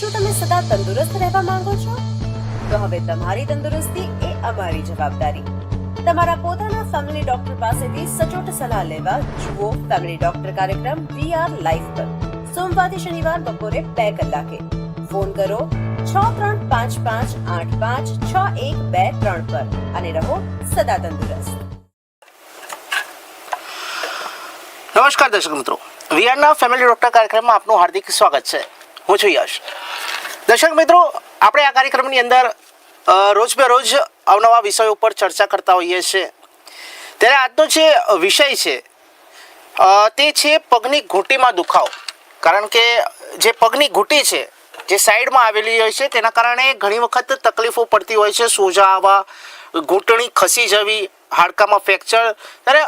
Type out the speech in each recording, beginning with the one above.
શું તમે સદા તંદુરસ્ત રહેવા માંગો છો? તો હવે તમારી તંદુરસ્તી એ અમારી જવાબદારી. તમારા પોતાના ફેમિલી ડોક્ટર પાસેથી સચોટ સલાહ લેવા જુઓ ફેમિલી ડોક્ટર કાર્યક્રમ વી આર લાઈફ પર. સોમવારથી શનિવાર બપોરે બે કલાકે. ફોન કરો છ ત્રણ પાંચ પાંચ આઠ પાંચ છ એક બે ત્રણ પર અને રહો સદા તંદુરસ્ત. નમસ્કાર દર્શક મિત્રો. વીઆરના ફેમિલી ડોક્ટર કાર્યક્રમમાં આપનું હાર્દિક સ્વાગત છે. હું છું યશ. દર્શક મિત્રો, આપણે આ કાર્યક્રમની અંદર રોજ બે રોજ અવનવા વિષયો ઉપર ચર્ચા કરતા હોઈએ છીએ. ત્યારે આજનો જે વિષય છે તે છે પગની ઘૂંટીમાં દુખાવો. કારણ કે જે પગની ઘૂંટી છે, જે સાઈડમાં આવેલી હોય છે, તેના કારણે ઘણી વખત તકલીફો પડતી હોય છે. સોજા આવવા ઘૂંટણી ખસી જવી હાડકામાં ફ્રેક્ચર. ત્યારે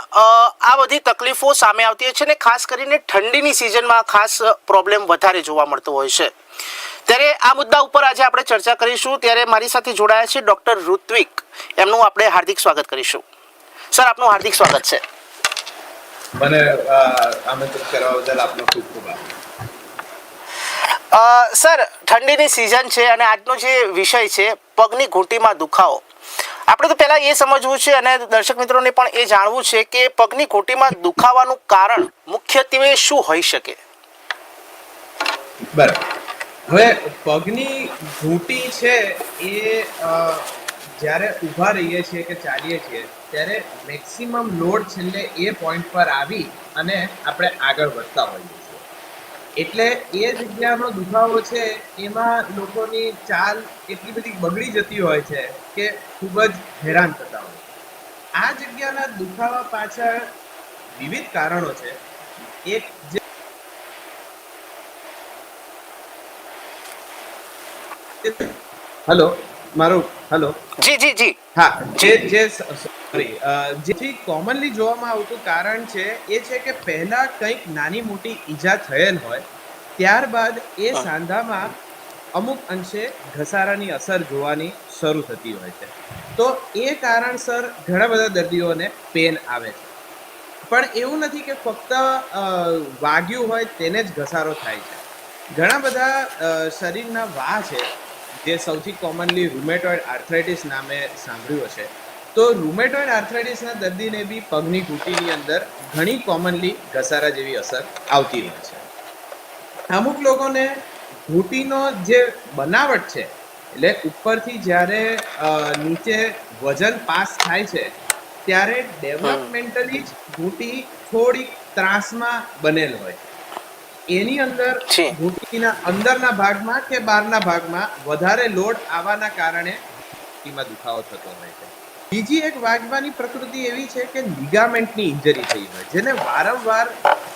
આ બધી તકલીફો સામે આવતી હોય છે ને ખાસ કરીને ઠંડીની સિઝનમાં ખાસ પ્રોબ્લેમ વધારે જોવા મળતો હોય છે. ત્યારે આ મુદ્દા ઉપર આજે આપણે ચર્ચા કરીશું. ત્યારે મારી સાથે જોડાયા છે ડૉક્ટર ઋત્વિક. એમનું આપણે હાર્દિક સ્વાગત કરીશું. સર આપનું હાર્દિક સ્વાગત છે. મને આમંત્રિત કરવા બદલ આપનો ખૂબ ખૂબ આભાર. સર ઠંડીની સિઝન છે અને આજનો જે વિષય છે પગની ઘૂંટીમાં દુખાવો. આપણે તો પહેલાં એ સમજવું છે અને દર્શક મિત્રોને પણ એ જાણવું છે કે પગની ઘૂંટીમાં દુખાવાનું કારણ મુખ્યત્વે શું હોઈ શકે? બરાબર. હવે પગની ઘૂંટી છે એ જ્યારે ઊભા રહીએ છીએ કે ચાલીએ છીએ, ત્યારે મેક્સિમમ લોડ છેલ્લે એ પોઈન્ટ પર આવી અને આપણે આગળ વધતા હોઈએ. એટલે એ જગ્યાનો દુખાવો છે, એમાં લોકોની ચાલ એટલી બધી બગડી જતી હોય છે કે ખૂબ જ હેરાન થતા હોય આ જગ્યાના દુખાવા પાછળ વિવિધ કારણો છે. એક જે હેલો મારું હેલો જી જી જી. હા જે જે. સોરી જેથી કોમનલી જોવામાં આવતું કારણ છે એ છે કે પહેલા કંઈક નાની મોટી ઈજા થયેલ હોય ત્યારબાદ એ સાંધામાં અમુક અંશે ઘસારાની અસર જોવાની શરૂ થતી હોય છે. તો એ કારણસર ઘણા બધા દર્દીઓને પેન આવે છે. પણ એવું નથી કે ફક્ત વાગ્યું હોય તેને જ ઘસારો થાય છે. ઘણા બધા શરીરના વા છે જે સૌથી કોમનલી રૂમેટોઇડ આર્થરાઇટિસ નામે સાંભળ્યું હશે. તો રૂમેટોઇડ આર્થરાઇટિસના દર્દીને બી પગની ઘૂંટીની અંદર ઘણી કોમનલી ઘસારા જેવી અસર આવતી રહે છે. અમુક લોકોને ઘૂંટીનો જે બનાવટ છે એટલે ઉપરથી જ્યારે નીચે વજન પાસ થાય છે ત્યારે ડેવલપમેન્ટલી જ ઘૂંટી થોડીક ત્રાસમાં બનેલ હોય. છે એની અંદર ઘૂંટીના અંદરના ભાગમાં કે બહારના ભાગમાં વધારે લોડ આવવાના કારણે ઘૂંટીમાં દુખાવો થતો હોય છે. બીજી એક વાગવાની પ્રકૃતિ એવી છે કે લિગામેન્ટની ઇન્જરી થઈ હોય જેને વારંવાર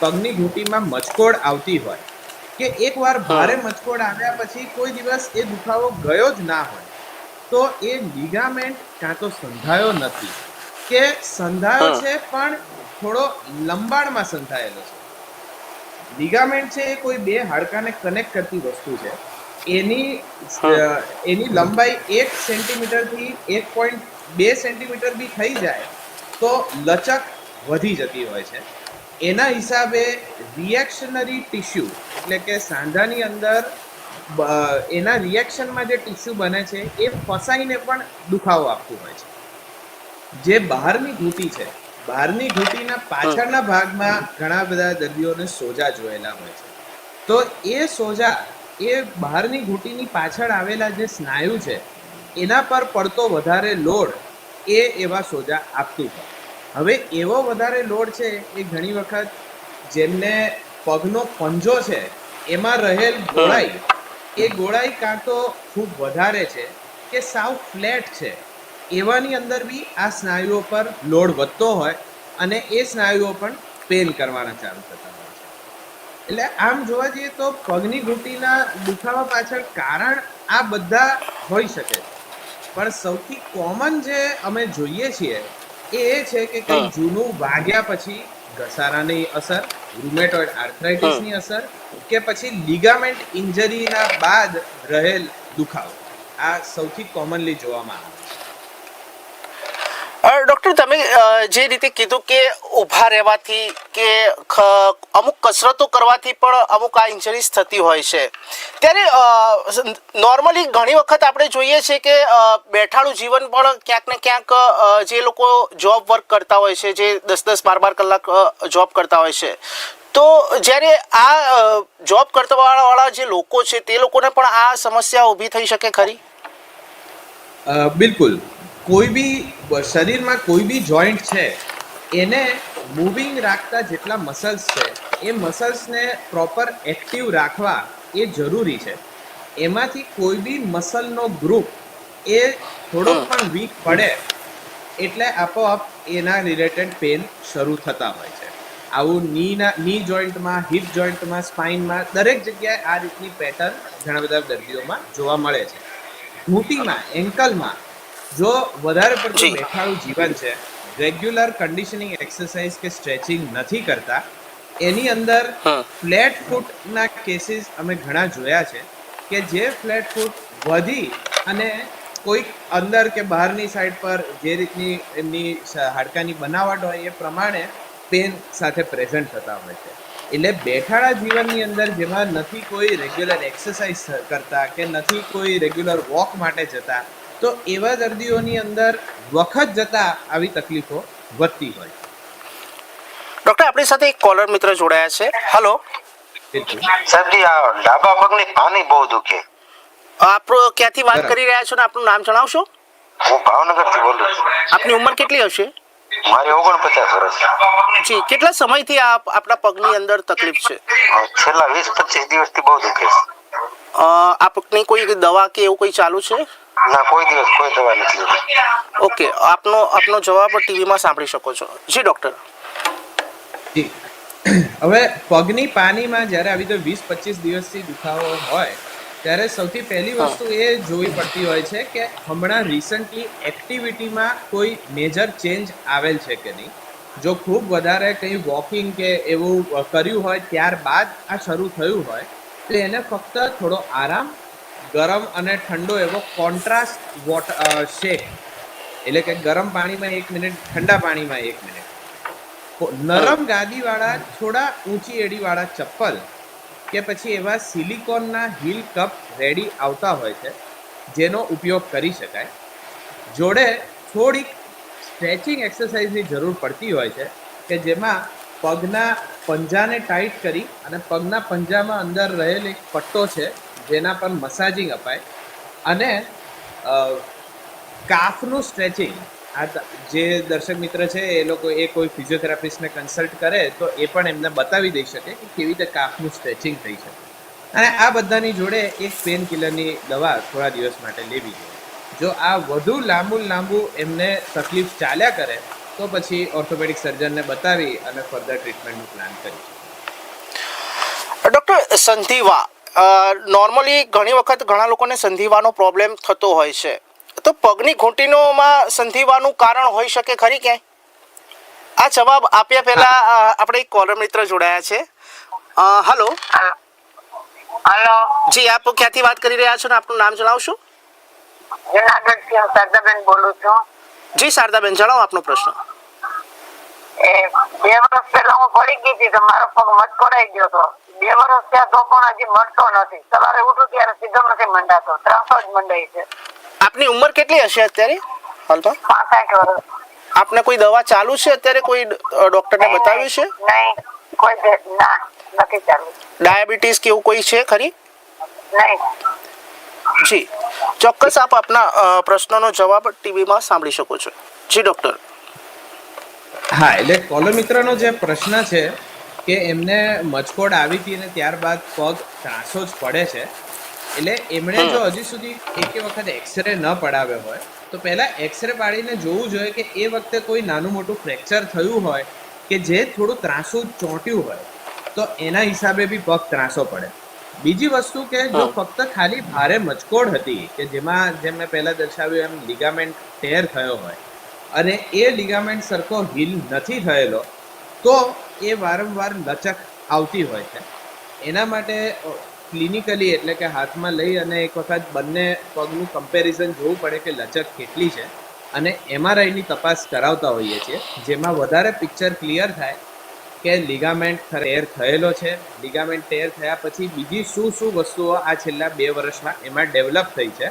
પગની ઘૂંટીમાં મચકોડ આવતી હોય. કે એકવાર ભારે મચકોડ આવ્યા પછી કોઈ દિવસ એ દુખાવો ગયો જ ના હોય તો એ લિગામેન્ટ કાં તો સંધાયો નથી. કે સંધાયો છે પણ થોડો લંબાણમાં સંધાયેલો છે. લિગામેન્ટ છે એ કોઈ બે હાડકાને કનેક્ટ કરતી વસ્તુ છે. એની એની લંબાઈ એક સેન્ટીમીટરથી એક પોઈન્ટ બે સેન્ટીમીટર બી થઈ જાય તો લચક વધી જતી હોય છે. એના હિસાબે રિએક્શનરી ટિશ્યુ એટલે કે સાંધાની અંદર એના રિએક્શનમાં જે ટિશ્યુ બને છે એ ફસાઈને પણ દુખાવો આપતું હોય છે. જે બહારની ઘૂંટી છે બહારની ઘૂંટીના પાછળના ભાગમાં ઘણા બધા દર્દીઓને સોજા જોયેલા હોય છે. તો એ સોજા એ બહારની ઘૂંટીની પાછળ આવેલા જે સ્નાયુ છે એના પર પડતો વધારે લોડ એ એવા સોજા આપતું હોય. હવે એવો વધારે લોડ છે એ ઘણી વખત જેમને પગનો પંજો છે એમાં રહેલ ગોળાઈ એ ગોળાઈ કાં તો ખૂબ વધારે છે કે સાવ ફ્લેટ છે. એવાની અંદર બી આ સ્નાયુઓ પર લોડ વધતો હોય અને એ સ્નાયુઓ પણ પેન કરવાના ચાલુ થતા હોય છે. એટલે આમ જોવા જઈએ તો પગની ઘૂંટીના દુખાવા પાછળ કારણ આ બધા હોઈ શકે છે. પણ સૌથી કોમન જે અમે જોઈએ છીએ એ એ છે કે કંઈ જૂનું વાગ્યા પછી ઘસારાની અસર રૂમેટોઇડ આર્થરાઇટિસની અસર કે પછી લિગામેન્ટ ઇન્જરીના બાદ રહેલ દુખાવો આ સૌથી કોમનલી જોવામાં આવે છે. ડૉક્ટર તમે જે રીતે કીધું કે ઊભા રહેવાથી કે અમુક કસરતો કરવાથી પણ અમુક આ ઇન્જરીઝ થતી હોય છે. ત્યારે નોર્મલી ઘણી વખત આપણે જોઈએ છીએ કે બેઠાડું જીવન પણ ક્યાંક ને ક્યાંક જે લોકો જોબ વર્ક કરતા હોય છે, જે દસ દસ બાર બાર કલાક જોબ કરતા હોય છે. તો જ્યારે આ જોબ કરતા વાળા જે લોકો છે, તે લોકોને પણ આ સમસ્યા ઊભી થઈ શકે ખરી? બિલકુલ. કોઈ બી શરીરમાં કોઈ બી જોઈન્ટ છે એને મૂવિંગ રાખતા જેટલા મસલ્સ છે એ મસલ્સને પ્રોપર એક્ટિવ રાખવા એ જરૂરી છે. એમાંથી કોઈ બી મસલનો ગ્રુપ એ થોડોક પણ વીક પડે એટલે આપોઆપ એના રિલેટેડ પેન શરૂ થતા હોય છે. આવું નીના ની જોઈન્ટમાં હિપ જોઈન્ટમાં સ્પાઇનમાં દરેક જગ્યાએ આ રીતની પેટર્ન ઘણા બધા દર્દીઓમાં જોવા મળે છે. ઘૂંટીમાં એન્કલમાં જો વધારે પડતું બેઠાડું જીવન છે રેગ્યુલર કન્ડિશનિંગ એક્સરસાઇઝ કે સ્ટ્રેચિંગ નથી કરતા એની અંદર ફ્લેટ ફૂટના કેસીસ અમે ઘણા જોયા છે કે જે ફ્લેટ ફૂટ વધી અને કોઈક અંદર કે બહારની સાઈડ પર જે રીતની એમની હાડકાની બનાવટ હોય એ પ્રમાણે પેન સાથે પ્રેઝન્ટ થતા હોય છે. એટલે બેઠાડા જીવનની અંદર જેમાં નથી કોઈ રેગ્યુલર એક્સરસાઇઝ કરતા કે નથી કોઈ રેગ્યુલર વોક માટે જતા તો એવા દર્દીઓની અંદર વખત જતા આવી તકલીફો વધતી હોય છે. ડૉક્ટર આપણી સાથે એક કોલર મિત્ર જોડાયા છે. હલો સાહેબજી આ ડાબા પગની પાની બહુ દુખે. આપ ક્યાંથી વાત કરી રહ્યા છો ને આપનું નામ જણાવશો? હું ભાવનગરથી બોલું છું. આપની ઉંમર કેટલી હશે? મારી ઓગણપચાસ વર્ષ. જી કેટલા સમયથી આપ આપણા પગની અંદર તકલીફ છે? છેલ્લા વીસ પચીસ દિવસથી બહુ દુખે છે. આપની કોઈ દવા કે એવું કોઈ ચાલુ છે? ના કોઈ દિવસ કોઈ દવા નથી. ઓકે આપનો આપનો જવાબ ટીવીમાં સાંભળી શકો છો. જી ડૉક્ટર. જી. હવે પગની પાનીમાં જ્યારે આવી તો વીસ પચીસ દિવસથી દુખાવો હોય ત્યારે સૌથી પહેલી વસ્તુ એ જોવી પડતી હોય છે કે હમણાં રિસન્ટલી એક્ટિવિટીમાં કોઈ મેજર ચેન્જ આવેલ છે કે નહીં? જો ખૂબ વધારે કંઈ વોકિંગ કે એવું કર્યું હોય ત્યારબાદ આ શરૂ થયું હોય તો એને ફક્ત થોડો આરામ ગરમ અને ઠંડો એવો કોન્ટ્રાસ્ટ વોટ શેક એટલે કે ગરમ પાણીમાં એક મિનિટ ઠંડા પાણીમાં એક મિનિટ. નરમ ગાદીવાળા થોડા ઊંચી એડીવાળા ચપ્પલ કે પછી એવા સિલિકોનના હીલ કપ રેડી આવતા હોય છે જેનો ઉપયોગ કરી શકાય. જોડે થોડીક સ્ટ્રેચિંગ એક્સરસાઇઝની જરૂર પડતી હોય છે કે જેમાં પગના પંજાને ટાઈટ કરી અને પગના પંજામાં અંદર રહેલ એક પટ્ટો છે, જેના પર મસાજિંગ અપાય. અને કાફનું સ્ટ્રેચિંગ આ જે દર્શક મિત્ર છે, એ લોકો એ કોઈ ફિઝિયોથેરાપિસ્ટને કન્સલ્ટ કરે, તો એ પણ એમને બતાવી દઈ શકે કે કેવી રીતે કાફનું સ્ટ્રેચિંગ થઈ શકે. અને આ બધાની જોડે એક પેન કિલરની દવા થોડા દિવસ માટે લેવી જોઈએ જો આ વધુ લાંબુ લાંબુ એમને તકલીફ ચાલ્યા કરે તો પછી ઓર્થોપેડિક સર્જનને બતાવી અને ફર્ધર ટ્રીટમેન્ટનું પ્લાન કરી. ડૉક્ટર સંધિવા. નોર્મલી ઘણી વખત ઘણા લોકોને સંધિવાનો પ્રોબ્લેમ થતો હોય છે. તો પગની ઘૂંટીનોમાં સંધિવાનું કારણ હોઈ શકે ખરી ક્યાંય? આ જવાબ આપ્યા પહેલા આપણે એક કોલર મિત્ર જોડાયા છે. હલો. હલો. જી આપ ક્યાંથી વાત કરી રહ્યા છો ને? આપનું નામ જણાવશો? જુનાગઢથી હું સરદાબેન બોલું છું. જી શારદાબેન જણાવો આપનો પ્રશ્ન. બે વર્ષ પહેલા હું પડી ગઈ હતી મારો પગ મચકોડાઈ ગયો હતો. બે વર્ષ ત્યાં તો પણ હજી મળતો નથી. સવારે ઉઠું ત્યારે સીધો નથી મંડાતો. ત્રાસો જ મંડાય છે. આપની ઉંમર કેટલી હશે અત્યારે? હાલમાં પાસઠ વર્ષ. આપને કોઈ દવા ચાલુ છે અત્યારે? કોઈ ડોક્ટર ને બતાવ્યું છે? નહીં કોઈ ના નથી ચાલુ. ડાયાબિટીસ કે એવું કોઈ છે ખરી? નહીં. જી. ચોક્કસ આપ આપના પ્રશ્નનો જવાબ ટીવીમાં સાંભળી શકો છો. જી ડૉક્ટર. હા એટલે મિત્રનો જે પ્રશ્ન છે કે એમને મચકોડ આવી હતી અને ત્યારબાદ પગ ત્રાસો જ પડે છે એટલે એમણે જો હજી સુધી એક વખત એક્સરે ન પડાવ્યો હોય તો પહેલાં એક્સરે પાડીને જોવું જોઈએ કે એ વખતે કોઈ નાનું મોટું ફ્રેક્ચર થયું હોય કે જે થોડું ત્રાસું ચોંટ્યું હોય તો એના હિસાબે બી પગ ત્રાસો પડે. બીજી વસ્તુ કે જો ફક્ત ખાલી ભારે મચકોડ હતી કે જેમાં જેમ મેં પહેલા દર્શાવ્યું એમ લિગામેન્ટ ટેર થયો હોય અને એ લિગામેન્ટ સરખો હીલ નથી થયેલો તો એ વારંવાર લચક આવતી હોય છે. એના માટે ક્લિનિકલી એટલે કે હાથમાં લઈ અને એક વખત બંને પગનું કમ્પેરિઝન જોવું પડે કે લચક કેટલી છે. અને એમઆરઆઈની તપાસ કરાવતા હોઈએ છીએ જેમાં વધારે પિક્ચર ક્લિયર થાય કે લિગામેન્ટ ટેર થયેલો છે. લિગામેન્ટ ટેર થયા પછી બીજી શું શું વસ્તુઓ આ છેલ્લા બે વર્ષમાં એમાં ડેવલપ થઈ છે,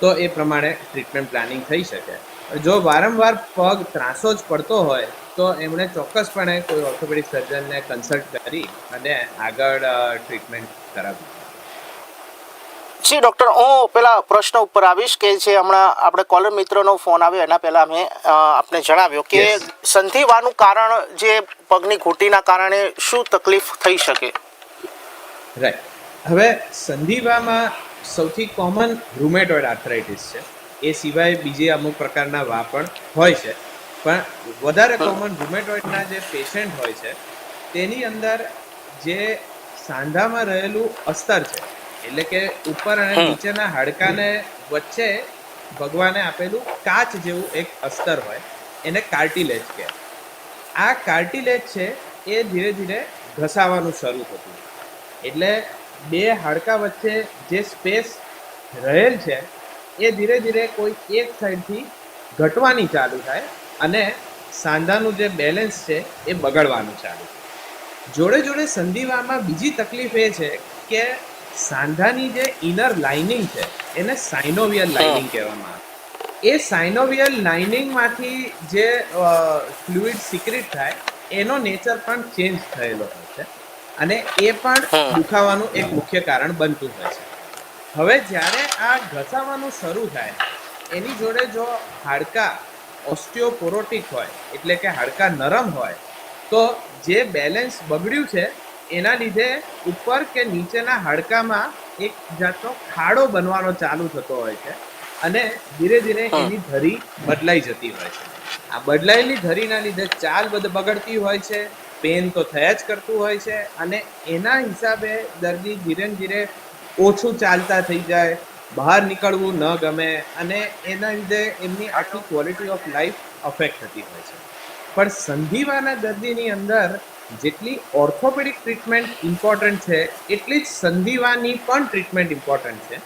તો એ પ્રમાણે ટ્રીટમેન્ટ પ્લાનિંગ થઈ શકે. જો વારંવાર પગ ત્રાસો જ પડતો હોય, તો એમણે ચોક્કસપણે કોઈ ઓર્થોપેડિક સર્જનને કન્સલ્ટ કરી અને આગળ ટ્રીટમેન્ટ કરાવવી. જી ડૉક્ટર હું પેલા પ્રશ્ન ઉપર આવીશ કે જે હમણાં આપણે કોલર મિત્રનો ફોન આવ્યો એના પહેલાં અમે આપને જણાવ્યું કે સંધિવાનું કારણ જે પગની ઘૂંટીના કારણે શું તકલીફ થઈ શકે? રાઈટ હવે સંધિવામાં સૌથી કોમન રૂમેટોઇડ આર્થરાઇટિસ છે. એ સિવાય બીજે અમુક પ્રકારના વા પણ હોય છે. પણ વધારે કોમન રૂમેટોઇડના જે પેશન્ટ હોય છે તેની અંદર જે સાંધામાં રહેલું અસ્તર છે એટલે કે ઉપર અને. નીચેના હાડકાને વચ્ચે ભગવાને આપેલું કાચ જેવું એક અસ્તર હોય એને કાર્ટિલેજ કહે. આ કાર્ટિલેજ છે એ ધીરે ધીરે ઘસાવાનું શરૂ થતું. એટલે બે હાડકા વચ્ચે જે સ્પેસ રહેલ છે એ ધીરે ધીરે કોઈ એક સાઈડથી ઘટવાની ચાલુ થાય અને સાંધાનું જે બેલેન્સ છે એ બગડવાનું ચાલુ જોડે જોડે સંધિવામાં બીજી તકલીફ એ છે કે સાંધાની જે ઇનર લાઇનિંગ છે એને સાઇનોવિયલ લાઇનિંગ કહેવામાં આવે. એ સાઇનોવિયલ લાઇનિંગમાંથી જે ફ્લુઇડ સિક્રેટ થાય એનો નેચર પણ ચેન્જ થયેલો હોય છે. અને એ પણ દુખાવાનું એક મુખ્ય કારણ બનતું હોય છે. હવે જ્યારે આ ઘસાવાનું શરૂ થાય એની જોડે જો હાડકા ઓસ્ટિયોપોરોટિક હોય એટલે કે હાડકા નરમ હોય તો જે બેલેન્સ બગડ્યું છે એના લીધે ઉપર કે નીચેના હાડકામાં એક જાતનો ખાડો બનવાનો ચાલુ થતો હોય છે અને ધીરે ધીરે એની ધરી બદલાઈ જતી હોય છે. આ બદલાયેલી ધરીના લીધે ચાલ બધ બગડતી હોય છે પેન તો થયા જ કરતું હોય છે અને એના હિસાબે દર્દી ધીરે ધીરે ઓછું ચાલતા થઈ જાય બહાર નીકળવું ન ગમે અને એના લીધે એમની આખી ક્વોલિટી ઓફ લાઈફ અફેક્ટ થતી હોય છે. પણ સંધિવાના દર્દીની અંદર જેટલી ઓર્થોપેડિક ટ્રીટમેન્ટ ઇમ્પોર્ટન્ટ છે, એટલી જ સંધિવાની પણ ટ્રીટમેન્ટ ઇમ્પોર્ટન્ટ છે.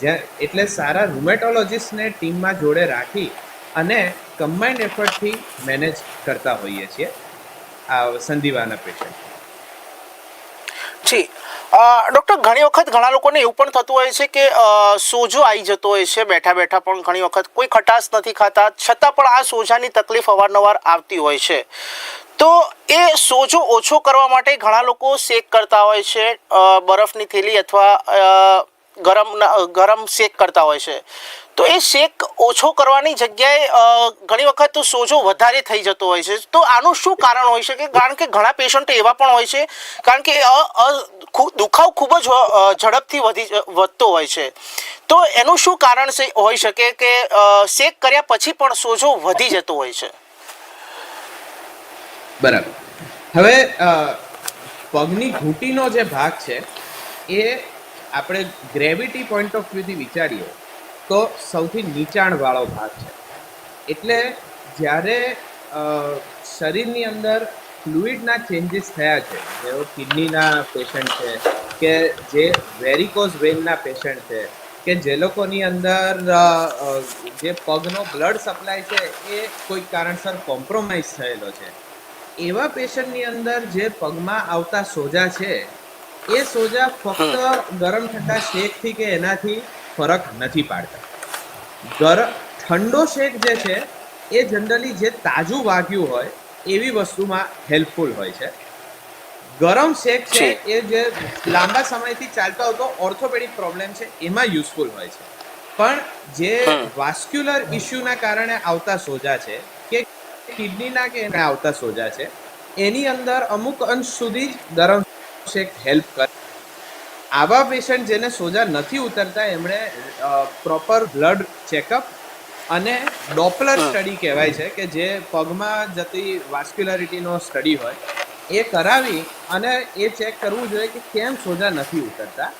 જ્યાં એટલે સારા રૂમેટોલોજીસ્ટને ટીમમાં જોડે રાખી અને કમ્બાઇન્ડ એફર્ટથી મેનેજ કરતા હોઈએ છીએ આ સંધિવાના પેશન્ટ જી. ડૉક્ટર, ઘણી વખત ઘણા લોકોને એવું પણ થતું હોય છે કે સોજો આવી જતો હોય છે બેઠા બેઠા પણ ઘણી વખત કોઈ ખટાશ નથી ખાતા, છતાં પણ આ સોજાની તકલીફ અવારનવાર આવતી હોય છે. તો એ સોજો ઓછો કરવા માટે ઘણા લોકો શેક કરતા હોય છે બરફની થેલી અથવા ગરમ ગરમ શેક કરતા હોય છે. તો એ શેક ઓછો કરવાની જગ્યાએ ઘણી વખત સોજો વધારે થઈ જતો હોય છે. તો આનું શું કારણ હોઈ શકે કારણ કે ઘણા પેશન્ટ એવા પણ હોય છે, કારણ કે દુખાવ ખૂબ જ ઝડપથી વધી વધતો હોય છે. તો એનું શું કારણ છે હોઈ શકે કે શેક કર્યા પછી પણ સોજો વધી જતો હોય છે? બરાબર. હવે પગની ઘૂંટીનો જે ભાગ છે, એ આપણે ગ્રેવિટી પોઈન્ટ ઓફ વ્યૂથી વિચારીએ, તો સૌથી નીચાણવાળો ભાગ છે. એટલે જ્યારે શરીરની અંદર ફ્લુઇડના ચેન્જીસ થયા છે, જેઓ કિડનીના પેશન્ટ છે, કે જે વેરિકોઝ વેનના પેશન્ટ છે, કે જે લોકોની અંદર જે પગનો બ્લડ સપ્લાય છે, એ કોઈ કારણસર કોમ્પ્રોમાઇઝ થયેલો છે. એવા પેશન્ટની અંદર જે પગમાં આવતા સોજા છે એ સોજા ફક્ત ગરમ ઠંડા શેકથી કે એનાથી ફરક નથી પાડતા. ગરમ ઠંડો શેક જે છે એ જનરલી જે તાજું વાગ્યું હોય એવી વસ્તુમાં હેલ્પફુલ હોય છે. ગરમ શેક છે એ જે લાંબા સમયથી ચાલતો આવતો ઓર્થોપેડિક પ્રોબ્લેમ છે એમાં યુઝફુલ હોય છે. પણ જે. વાસ્ક્યુલર ઇસ્યુના કારણે આવતા સોજા છે કે કિડનીના કે એને આવતા સોજા છે એની અંદર અમુક અંશ સુધી જ ગરમ શેક હેલ્પ કરે. આવા પેશન્ટ જેને સોજા નથી ઉતરતા એમણે પ્રોપર બ્લડ ચેકઅપ અને ડોપલર સ્ટડી કહેવાય છે કે જે પગમાં જતી વાસ્ક્યુલારિટીનો સ્ટડી હોય એ કરાવી અને એ ચેક કરવું જોઈએ કે કેમ સોજા નથી ઉતરતા.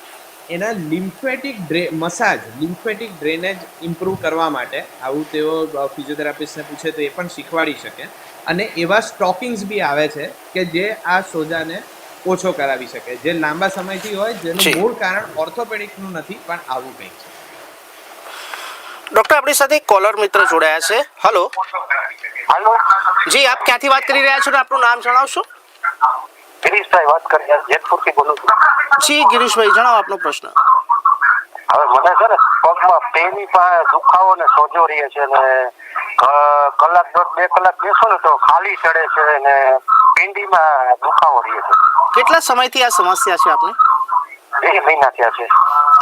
એના લિમ્ફેટિક ડ્રે મસાજ લિમ્ફેટિક ડ્રેનેજ ઇમ્પ્રૂવ કરવા માટે આવું તેઓ ફિઝિયોથેરાપિસ્ટને પૂછે તો એ પણ શીખવાડી શકે. અને એવા સ્ટોકિંગ્સ બી આવે છે કે જે આ સોજાને ઓછો કરાવી શકે. જે લાંબા સમયથી હોય જેનું મૂળ કારણ ઓર્થોપેડિકનું નથી પણ આવું કંઈક છે. ડોક્ટર આપણી સાથે કોલર મિત્ર જોડાયા છે. હલો હાલો જી આપ ક્યાંથી વાત કરી રહ્યા છો ને આપનું નામ જણાવશો? ગિરીશભાઈ વાત કરી રહ્યા જેતપુરથી બોલું છું. જી ગિરીશભાઈ જણાવો આપનો પ્રશ્ન. હવે મને છે ને પગમાં પેની પાસે દુખાવો ને સોજો રહે છે ને કલાક દોઢ બે કલાક બેસો ને તો ખાલી ચડે છે ને પિંડીમાં દુખાવો રહે છે. કેટલા સમયથી આ સમસ્યા છે આપને? બે મહિના થયા છે.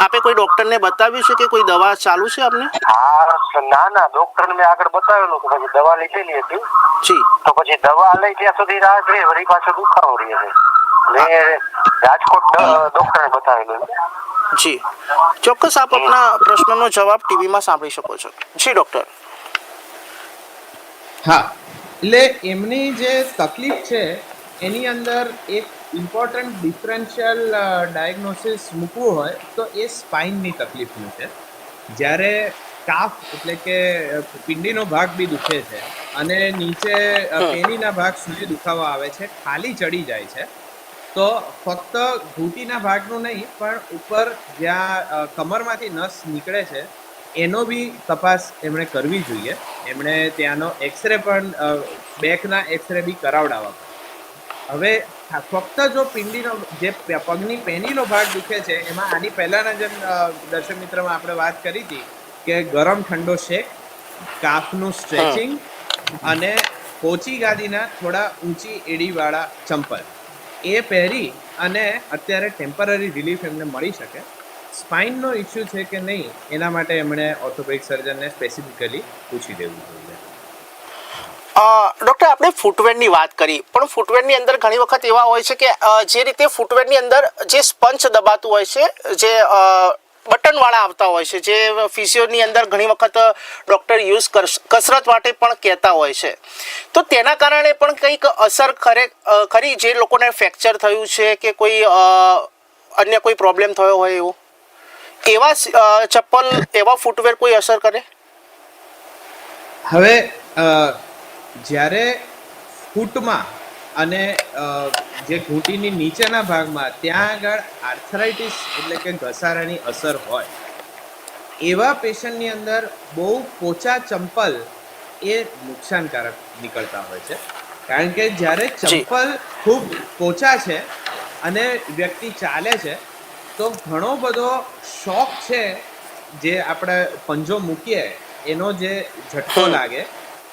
આપે કોઈ ડૉક્ટરને બતાવ્યું છે કે કોઈ દવા ચાલુ છે આપને? હા ના ના ડોક્ટર મેં આગળ બતાવેલું કે પછી દવા લીધેલી હતી. જી. તો પછી દવા લઈ ત્યાં સુધી રાહ જોઈ વળી પાછો દુખાવો રહે છે. મેં રાજકોટ ડોક્ટરને બતાવેલું જી. ચોક્કસ આપ આપના પ્રશ્નનો જવાબ ટીવીમાં સાંભળી શકો છો. જી ડોક્ટર. હા. એટલે એમની જે તકલીફ છે એની અંદર એક ઇમ્પોર્ટન્ટ ડિફરન્શિયલ ડાયગ્નોસિસ મૂકવું હોય તો એ સ્પાઇનની તકલીફનું છે. જ્યારે કાફ એટલે કે પિંડીનો ભાગ બી દુખે છે અને નીચે પેનીના ભાગ સુધી દુખાવા આવે છે ખાલી ચડી જાય છે તો ફક્ત ઘૂંટીના ભાગનું નહીં પણ ઉપર જ્યાં કમરમાંથી નસ નીકળે છે એનો બી તપાસ એમણે કરવી જોઈએ. એમણે ત્યાંનો એક્સરે પણ બેકના એક્સરે બી કરાવડાવવા પડે. હવે ફક્ત જો પિંડીનો જે પગની પેનીનો ભાગ દુખે છે એમાં આની પહેલાના જેમ દર્શક મિત્રમાં આપણે વાત કરી હતી કે ગરમ ઠંડો શેક કાફનું સ્ટ્રેચિંગ અને પોચી ગાદીના થોડા ઊંચી એડીવાળા ચંપલ. એ પહેરી અને અત્યારે ટેમ્પરરી રિલીફ એમને મળી શકે. સ્પાઇનનો ઇસ્યુ છે કે નહીં, એના માટે એમણે ઓર્થોપેડિક સર્જનને સ્પેસિફિકલી પૂછી દેવું જોઈએ. ડૉક્ટર આપણે ફૂટવેરની વાત કરી, પણ ફૂટવેરની અંદર ઘણી વખત એવા હોય છે કે જે રીતે ફૂટવેરની અંદર જે સ્પંચ દબાતું હોય છે, જે બટનવાળા આવતા હોય છે, જે ફિઝિયોની અંદર ઘણી વખત ડૉક્ટર યુઝ કસરત માટે પણ કહેતા હોય છે. તો તેના કારણે પણ કંઈક અસર ખરે ખરી જે લોકોને ફ્રેક્ચર થયું છે કે કોઈ અન્ય કોઈ પ્રોબ્લેમ થયો હોય એવો? એવા ચપ્પલ, એવા ફૂટવેર કોઈ અસર કરે? હવે જ્યારે ફૂટમાં અને જે ઘૂંટીની નીચેના ભાગમાં ત્યાં આગળ આર્થરાઇટિસ એટલે કે ઘસારાની અસર હોય. એવા પેશન્ટની અંદર બહુ પોચા ચંપલ એ નુકસાનકારક નીકળતા હોય છે. કારણ કે જ્યારે ચંપલ ખૂબ પોચા છે અને વ્યક્તિ ચાલે છે તો ઘણો બધો શોખ છે જે આપણે પંજો મૂકીએ એનો જે ઝટકો લાગે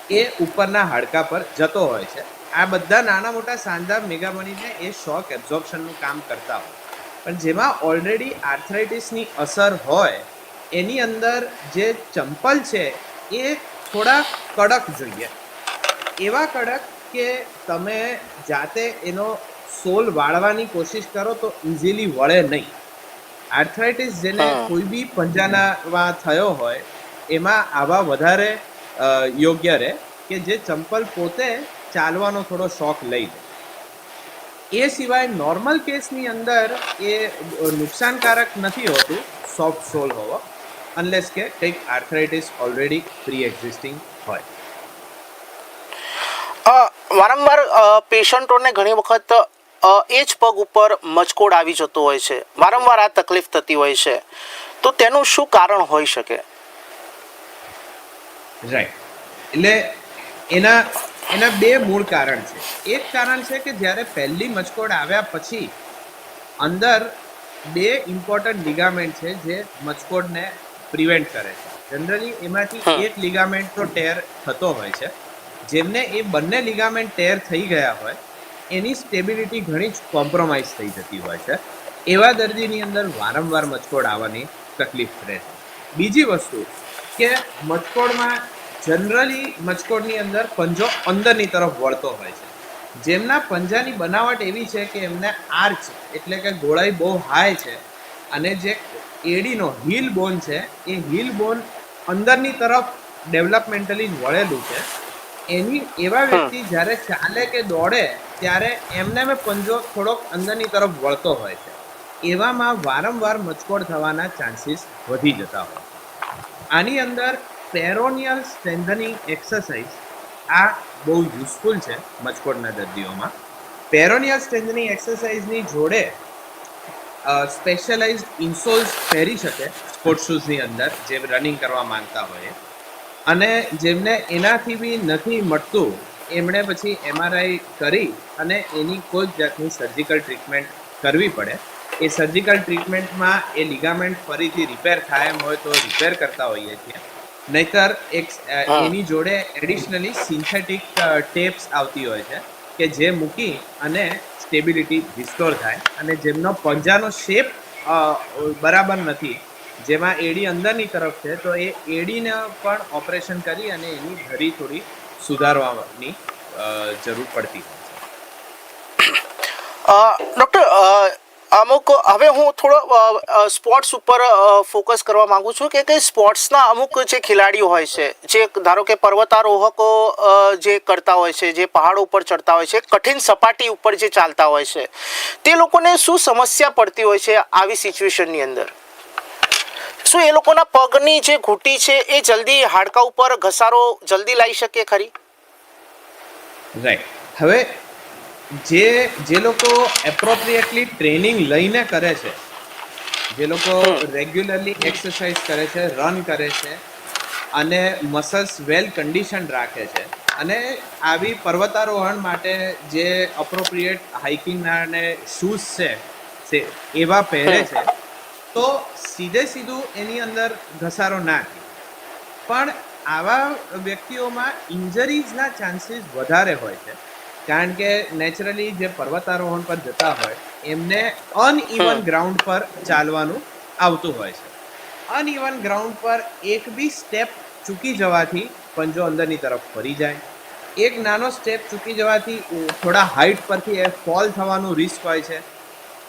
એ ઉપરના હાડકા પર જતો હોય છે. આ બધા નાના મોટા સાંધા મેગા બનીને એ શોક એબ્ઝોર્પ્શનનું કામ કરતા હોય. પણ જેમાં ઓલરેડી આર્થરાઇટિસની અસર હોય એની અંદર જે ચંપલ છે એ થોડા કડક જોઈએ. એવા કડક કે તમે જાતે એનો સોલ વાળવાની કોશિશ કરો તો ઇઝીલી વળે નહીં. આર્થરાઇટિસ જેને કોઈ બી પંજાનામાં થયો હોય એમાં આવા વધારે યોગ્ય રહે કે જે ચંપલ પોતે ચાલવાનો થોડો શોખ લઈ લે. એ સિવાય નોર્મલ કેસની અંદર એ નુકસાનકારક નથી હોતું સોફ્ટ સોલ હોવો અનલેસ કે કંઈક આર્થરાઇટિસ ઓલરેડી પ્રી એક્ઝિસ્ટિંગ હોય વારંવાર પેશન્ટોને ઘણી વખત એ જ પગ ઉપર મચકોડ આવી જતો હોય છે. વારંવાર આ તકલીફ થતી હોય છે. તો તેનું શું કારણ હોઈ શકે? રાઈટ એટલે એના એના બે મૂળ કારણ છે. એક કારણ છે કે જ્યારે પહેલી મચકોડ આવ્યા પછી અંદર બે ઇમ્પોર્ટન્ટ લિગામેન્ટ છે જે મચકોડને પ્રિવેન્ટ કરે છે. જનરલી એમાંથી એક લિગામેન્ટનો ટેર થતો હોય છે. જેમને એ બંને લિગામેન્ટ ટેર થઈ ગયા હોય એની સ્ટેબિલિટી ઘણી જ કોમ્પ્રોમાઇઝ થઈ જતી હોય છે. એવા દર્દીની અંદર વારંવાર મચકોડ આવવાની તકલીફ રહે છે. બીજી વસ્તુ કે મચકોડમાં જનરલી મચકોડની અંદર પંજો અંદરની તરફ વળતો હોય છે. જેમના પંજાની બનાવટ એવી છે કે એમને આર્ચ એટલે કે ગોળાઈ બહુ હાય છે અને જે એડીનો હિલ બોન છે એ હિલ બોન અંદરની તરફ ડેવલપમેન્ટલી વળેલું છે. એની એવા વ્યક્તિ જ્યારે ચાલે કે દોડે ત્યારે એમને મેં પંજો થોડોક અંદરની તરફ વળતો હોય છે. એવામાં વારંવાર મચકોડ થવાના ચાન્સીસ વધી જતા હોય આની અંદર પેરોનિયલ સ્ટ્રેન્થનિંગ એક્સરસાઇઝ આ બહુ યુઝફુલ છે મચકોડના દર્દીઓમાં. પેરોનિયલ સ્ટ્રેન્થનિંગ એક્સરસાઇઝની જોડે સ્પેશિયલાઇઝ ઇન્સોલ્સ પહેરી શકે સ્પોર્ટ શૂઝની અંદર, જે રનિંગ કરવા માંગતા હોય. અને જેમને એનાથી બી નથી મળતું, એમણે પછી એમઆરઆઈ કરી અને એની કોઈ જાતની સર્જિકલ ટ્રીટમેન્ટ કરવી પડે. એ સર્જિકલ ટ્રીટમેન્ટમાં એ લિગામેન્ટ ફરીથી રિપેર થાય એમ હોય તો રિપેર કરતા હોઈએ છીએ. નહીતર એક એની જોડે એડિશનલી સિન્થેટિક ટેપ્સ આવતી હોય છે કે જે મૂકી અને સ્ટેબિલિટી રિસ્ટોર થાય. અને જેમનો પંજાનો શેપ બરાબર નથી. જેમાં એડી અંદરની તરફ છે તો એ એડીને પણ ઓપરેશન કરી અને એની ધરી થોડી સુધારવાની જરૂર પડતી હોય છે. ડૉક્ટર અમુક હવે હું થોડો સ્પોર્ટ્સ ઉપર ફોકસ કરવા માંગુ છું કે કઈ સ્પોર્ટ્સના અમુક જે ખેલાડીઓ હોય છે, જે ધારો કે પર્વતારોહકો જે કરતા હોય છે, જે પહાડો ઉપર ચડતા હોય છે, કઠિન સપાટી ઉપર જે ચાલતા હોય છે, તે લોકોને શું સમસ્યા પડતી હોય છે આવી સિચ્યુએશનની અંદર? શું એ લોકોના પગની જે ઘૂંટી છે એ જલ્દી હાડકા ઉપર ઘસારો જલ્દી લાવી શકે ખરી? રાઈટ હવે જે જે લોકો એપ્રોપ્રિએટલી ટ્રેનિંગ લઈને કરે છે જે લોકો રેગ્યુલરલી એક્સરસાઇઝ કરે છે રન કરે છે અને મસલ્સ વેલ કન્ડિશન રાખે છે અને આવી પર્વતારોહણ માટે જે અપ્રોપ્રિએટ હાઇકિંગના અને શૂઝ છે એવા પહેરે છે તો સીધે સીધું એની અંદર ઘસારો ના પણ આવા વ્યક્તિઓમાં ઇન્જરીઝના ચાન્સીસ વધારે હોય છે. કારણ કે નેચરલી જે પર્વતારોહણ પર જતા હોય એમને અનઇવન ગ્રાઉન્ડ પર ચાલવાનું આવતું હોય છે. અનઇવન ગ્રાઉન્ડ પર એક બી સ્ટેપ ચૂકી જવાથી પંજો અંદરની તરફ ફરી જાય. એક નાનો સ્ટેપ ચૂકી જવાથી થોડા હાઈટ પરથી એ ફોલ થવાનું રિસ્ક હોય છે.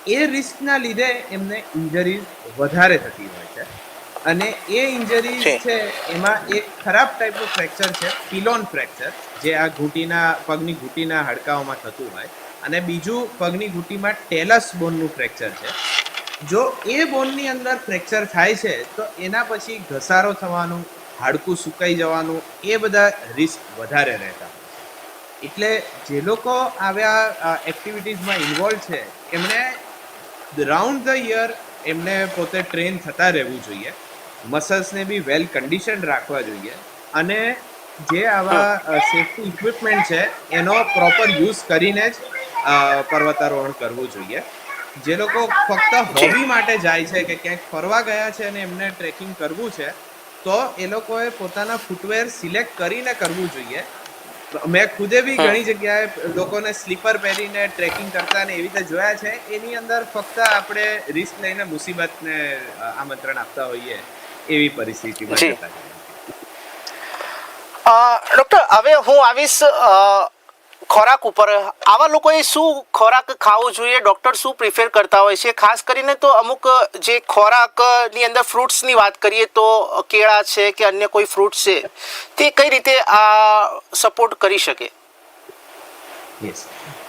એ રિસ્કના લીધે એમને ઇન્જરીઝ વધારે થતી હોય છે. અને એ ઇન્જરી છે. એમાં એક ખરાબ ટાઈપનું ફ્રેક્ચર છે પિલોન ફ્રેક્ચર જે આ ઘૂંટીના પગની ઘૂંટીના હાડકાઓમાં થતું હોય. અને બીજું પગની ઘૂંટીમાં ટેલસ બોનનું ફ્રેક્ચર છે. જો એ બોનની અંદર ફ્રેક્ચર થાય છે તો એના પછી ઘસારો થવાનું હાડકું સુકાઈ જવાનું એ બધા રિસ્ક વધારે રહેતા એટલે જે લોકો આવ્યા એક્ટિવિટીઝમાં ઇન્વોલ્વ છે એમણે રાઉન્ડ ધ યર એમને પોતે ટ્રેન થતા રહેવું જોઈએ. મસલ્સને બી વેલ કન્ડિશન રાખવા જોઈએ અને જે આવા સેફ્ટી ઇક્વિપમેન્ટ છે એનો પ્રોપર યુઝ કરીને જ પર્વતારોહણ કરવું જોઈએ. જે લોકો ફક્ત હોબી માટે જાય છે કે ક્યાંક ફરવા ગયા છે અને એમને ટ્રેકિંગ કરવું છે તો એ લોકોએ પોતાના ફૂટવેર સિલેક્ટ કરીને કરવું જોઈએ. મેં ખુદે બી ઘણી જગ્યાએ લોકોને સ્લીપર પહેરીને ટ્રેકિંગ કરતા ને એવી રીતે જોયા છે એની અંદર ફક્ત આપણે રિસ્ક લઈને મુસીબતને આમંત્રણ આપતા હોઈએ. એવી પરિસ્થિતિમાં જતા ડૉક્ટર હવે હું આવીશ ખોરાક ઉપર. આવા લોકોએ શું ખોરાક ખાવો જોઈએ? ડૉક્ટર શું પ્રિફેર કરતા હોય છે? ખાસ કરીને તો અમુક જે ખોરાકની અંદર ફ્રૂટ્સની વાત કરીએ તો કેળા છે કે અન્ય કોઈ ફ્રૂટ્સ છે તે કઈ રીતે આ સપોર્ટ કરી શકે.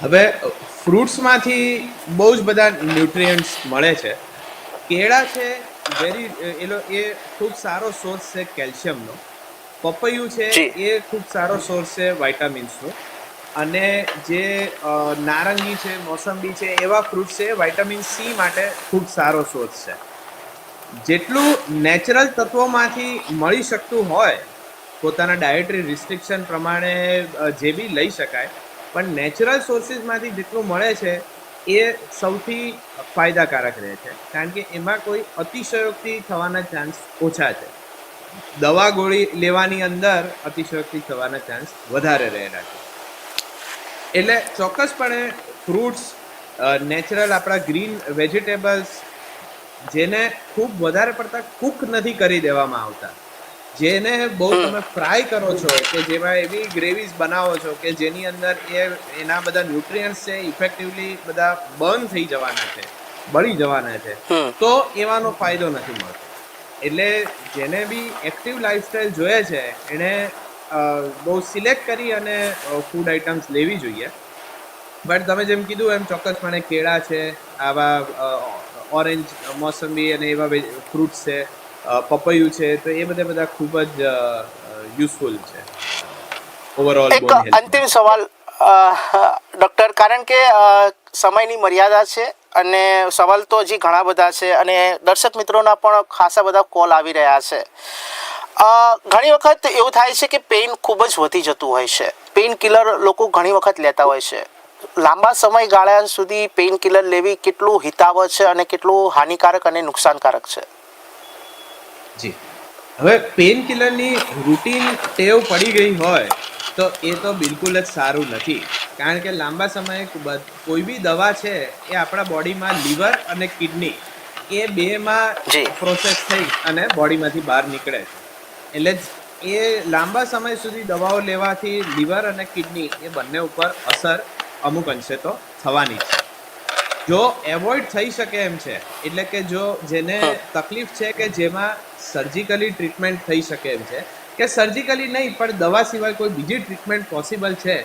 હવે ફ્રૂટ્સમાંથી બહુ જ બધા ન્યુટ્રિયન્ટ્સ મળે છે. કેળા છે વેરી એ એ ખૂબ સારો સોર્સ છે કેલ્શિયમનો. પપૈયું છે એ ખૂબ સારો સોર્સ છે વાઇટામિન્સનો. અને જે નારંગી છે મોસંબી છે એવા ફ્રૂટ છે વાઇટામિન સી માટે ખૂબ સારો સોર્સ છે. જેટલું નેચરલ તત્વોમાંથી મળી શકતું હોય પોતાના ડાયટરી રિસ્ટ્રિક્શન પ્રમાણે જે બી લઈ શકાય પણ નેચરલ સોર્સિસમાંથી જેટલું મળે છે એ સૌથી ફાયદાકારક રહે છે. કારણ કે એમાં કોઈ અતિશયોક્તિ થવાના ચાન્સ ઓછા છે. દવા ગોળી લેવાની અંદર અતિશયોક્તિ થવાના ચાન્સ વધારે રહેલા છે. એટલે ચોક્કસપણે ફ્રૂટ્સ નેચરલ આપણા ગ્રીન વેજીટેબલ્સ જેને ખૂબ વધારે પડતા કુક નથી કરી દેવામાં આવતા. જેને બહુ તમે ફ્રાય કરો છો કે જેમાં એવી ગ્રેવીઝ બનાવો છો કે જેની અંદર એ એના બધા ન્યુટ્રિયન્ટ્સ છે ઇફેક્ટિવલી બધા બર્ન થઈ જવાના છે બળી જવાના છે તો એવાનો ફાયદો નથી મળતો. એટલે જેને બી એક્ટિવ લાઈફસ્ટાઈલ જોઈએ છે એણે બહુ સિલેક્ટ કરી અને ફૂડ આઇટમ્સ લેવી જોઈએ. બટ તમે જેમ કીધું એમ ચોક્કસપણે કેળા છે આવા ઓરેન્જ મોસંબી અને એવા ફ્રૂટ્સ છે પપૈયું છે તો એ બધા બધા ખૂબ જ યુઝફુલ છે. ઓવરઓલ એક અંતિમ સવાલ ડૉક્ટર કારણ કે સમયની મર્યાદા છે અને સવાલ તો હજી ઘણા બધા છે અને દર્શક મિત્રોના પણ ખાસા બધા કોલ આવી રહ્યા છે. અ, ઘણી વખત એવું થાય છે કે પેઇન ખૂબ જ વધી જતું હોય છે. પેઇન કિલર લોકો ઘણી વખત લેતા હોય છે. લાંબા સમય ગાળા સુધી પેઇન કિલર લેવી કેટલું હિતાવહ છે અને કેટલું હાનિકારક અને નુકસાનકારક છે? જી. હવે પેન કિલરની રૂટીન ટેવ પડી ગઈ હોય તો એ તો બિલકુલ જ સારું નથી. કારણ કે લાંબા સમયે કોઈ બી દવા છે એ આપણા બોડીમાં લીવર અને કિડની એ બેમાં પ્રોસેસ થઈ અને બોડીમાંથી બહાર નીકળે છે. એટલે જ એ લાંબા સમય સુધી દવાઓ લેવાથી લીવર અને કિડની એ બંને ઉપર અસર અમુક અંશે તો થવાની છે. જો એવોઇડ થઈ શકે એમ છે એટલે કે જો જેને તકલીફ છે કે જેમાં સર્જિકલી ટ્રીટમેન્ટ થઈ શકે એમ છે કે સર્જિકલી નહીં પણ દવા સિવાય કોઈ બીજી ટ્રીટમેન્ટ પોસિબલ છે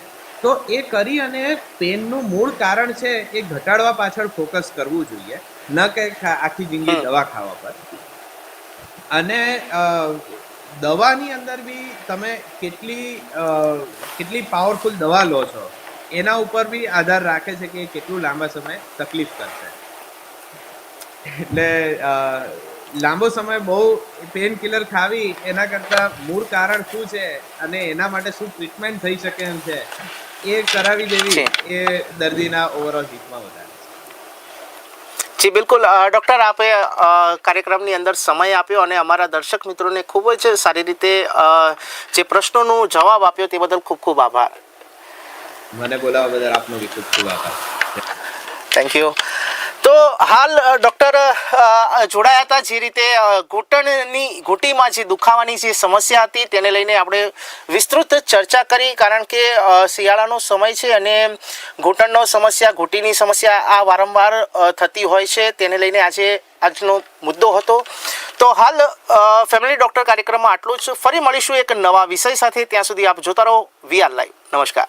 તો એ કરી અને પેનનું મૂળ કારણ છે એ ઘટાડવા પાછળ ફોકસ કરવું જોઈએ. ન કે આખી જિંદગી દવા ખાવા પર. અને દવાની અંદર બી તમે કેટલી કેટલી પાવરફુલ દવા લો છો? એના ઉપર બી આધાર રાખે છે કે કેટલું લાંબા સમય તકલીફ કરશે. એટલે લાંબો સમય બહુ પેન કિલર ખાવી એના કરતાં મૂળ કારણ શું છે અને એના માટે શું ટ્રીટમેન્ટ થઈ શકે એમ છે એ કરાવી દેવી એ દર્દીના ઓવરઓલ હિતમાં વધારે છે. જી બિલકુલ. ડૉક્ટર આપે કાર્યક્રમની અંદર સમય આપ્યો અને અમારા દર્શક મિત્રોને ખૂબ જ સારી રીતે જે પ્રશ્નોનો જવાબ આપ્યો તે બદલ ખૂબ ખૂબ આભાર. મને બોલાવવા બદલ આપનો ખૂબ ખૂબ આભાર. થેન્ક યુ તો હાલ ડૉક્ટર જોડાયા હતા જે રીતે ઘૂંટણની, ઘૂંટીમાં જે દુખાવાની જે સમસ્યા હતી તેને લઈને આપણે વિસ્તૃત ચર્ચા કરી, કારણ કે શિયાળાનો સમય છે અને ઘૂંટણનો સમસ્યા, ઘૂંટીની સમસ્યા આ વારંવાર થતી હોય છે. તેને લઈને આજે આજનો મુદ્દો હતો. તો હાલ ફેમિલી ડૉક્ટર કાર્યક્રમમાં આટલું જ. ફરી મળીશું એક નવા વિષય સાથે. ત્યાં સુધી આપ જોતા રહો. વીઆર લાઈવ નમસ્કાર.